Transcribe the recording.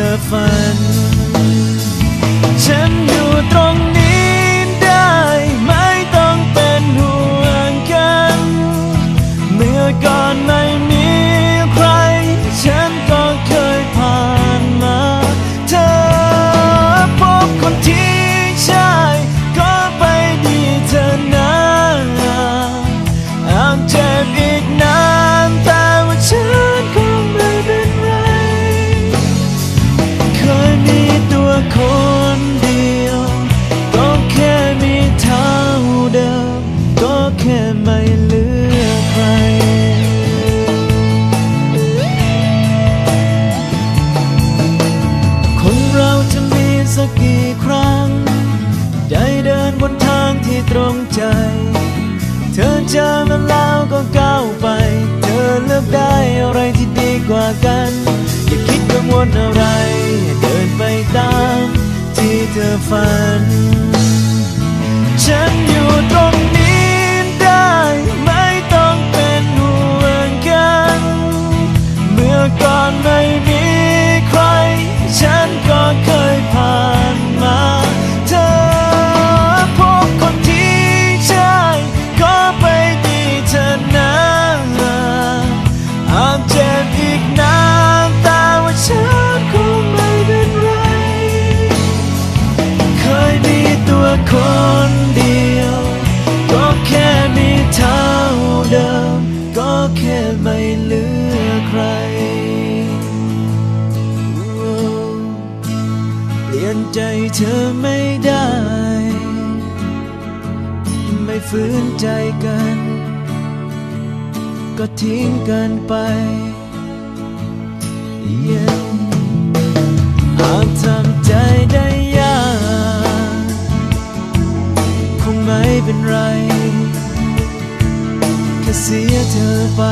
เธอฝัน ฉัน ไม่เหลือใคร คนเราจะมีสักกี่ครั้ง ได้เดินบนทางที่ตรงใจ เธอเจอมันแล้วก็ก้าวไป เธอเลือกได้อะไรที่ดีกว่ากัน อย่าคิดกังวลอะไร เดินไปตามที่เธอฝัน ฉันอยู่ตรง เธอไม่ได้ ไม่ฝืนใจกัน ก็ทิ้งกันไป Yeah หากทำใจได้ยาก คงไม่เป็นไร แค่เสียเธอไป